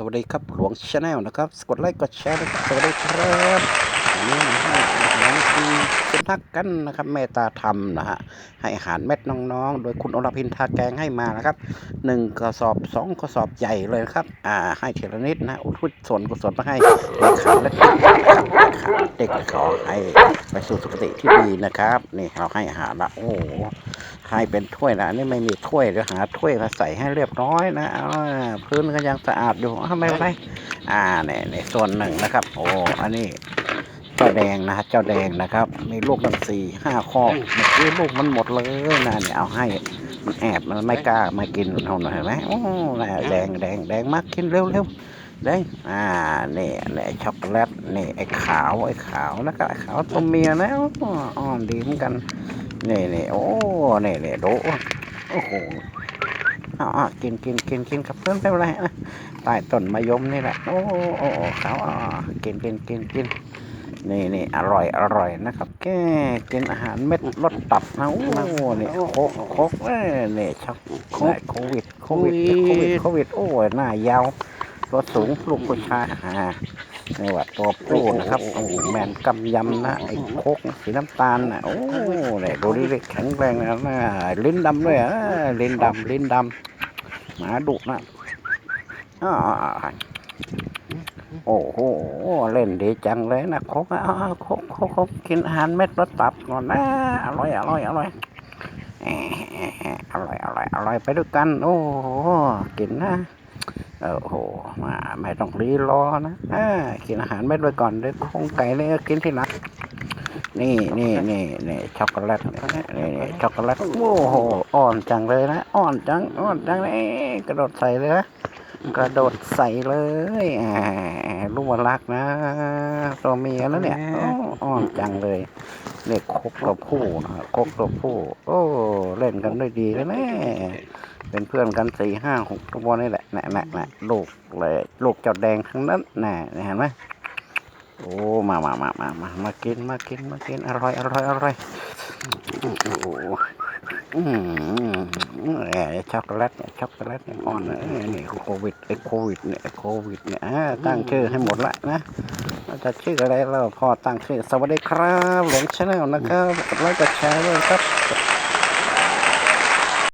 สวัสดีครับหลวงชาแนลนะครับกดไลค์กดแชร์นะครับสวัสดีครับ สุนัขกันนะครับเมตตาธรรมนะฮะให้อาหารเม็ดน้องๆ โดยคุณอรพินทาแกงให้มานะครับหนึ่งกระสอบสองกระสอบใหญ่เลยครับอ่าให้เทละนิดนะอุทิศส่วนกุศลมาให้เด็กขาดเล็กนะครับเด็กขอให้ไปสู่สุคติที่ดีนะครับนี่เราให้อาหารละโอ้ให้เป็นถ้วยนะอันนี่ไม่มีถ้วยเดี๋ยวหาถ้วยมาใส่ให้เรียบร้อยนะพื้นก็ยังสะอาดอยู่อ้าวไม่เป็นไรอ่าเนี่ยในส่วนหนึ่งนะครับ โอ้อันนี้ เจ้าแดงนะฮะเจ้าแดงนะครับ มีลูกตั้งสี่ห้าข้อเมื่ลูกมันหมดเลยนะเนี่ยเอาให้มันแอบมันไม่กล้ามากินเอาหน่อยไหมโอ้แดงแดงแดงมากกินเร็วเร็วแดงอ่าเนี่เนี่ยช็อกโกแลตเนี่ไอ้ขาวไอ้ขาวแล้วก็ไอ้ขาวตัวเมียนะอ้ออ่อดีเหมือนกันเนี่นี่โอ้เนี่นี่ดูโอ้โหอ่ากินกินกินกินกับเพื่อนไม่เป็นไรนะใต้ต้นมะยมนี่แหละโอ้โอ้โอ้เขาอ่ากินกินกินกิน นี่นี่อร่อยอร่อยนะครับ แกกินอาหารเม็ดรสตับนะโอ้นี่โคกโคกเอ้ยนี่ช็อกโคโควิดโควิดโควิดโควิดโอ้ยหน้ายาวตัวสูงลูกผู้ชายอ่านี่ว่าตัวผู้นะครับโอ้โหแมนกำยำนะไอ้โคกสีน้ำตาลนะโอ้เนี่ยดูดิแข็งแรงนะนะลิ้นดำด้วยอะลิ้นดำลิ้นดำหมาดุนะอ่าโอ้โห เล่นดีจังเลยนะโคกอะอ่าโคกโคกคกกินอาหารเม็ดรสตับก่อนนะอร่อยอร่อยอร่อยอร่อยอร่อยอร่อยไปด้วยกัน โอ้โหกินนะโอ้โหมาไม่ต้องรีรอนะกินอาหารเม็ดไว้ก่อนเดี๋ยวคงไก่เลยกินที่หลังนี่นี่นี่นี่ช็อกโกแลตนี่นี่ช็อกโกแลตโอ้โหอ่อนจังเลยนะอ่อนจังอ่อนจังเลยกระโดดใส่เลยนะ กระโดดใส่เลยอ่าลูกวรักนะ ตัวเมียแล้วเนี่ยโอ้อ่อนจังเลยเนี่ยคกตัวผู้นะคกตัวผู้ โอ้ เล่นกันด้วยดีเลยแน่เป็นเพื่อนกันสี่ห้าหกตัวนี่แหละน่ะน่ะน่ะลูกเลยลูกเจ้าแดงทั้งนั้นน่ะเห็นไหมโอ้มามามามามามากินมากินมากินอร่อยอร่อยอร่อยโอ้โหอืมแหม ช็อกโกแลตเนี่ยช็อกโกแลตเนี่ยอ่อนนะนี่โควิดไอ้โควิดเนี่ยโควิดเนี่ยตั้งชื่อให้หมดละนะว่าจะชื่ออะไรเราพอตั้งชื่อสวัสดีครับหลงชาแนลนะครับกดไลค์กดแชร์ด้วยครับ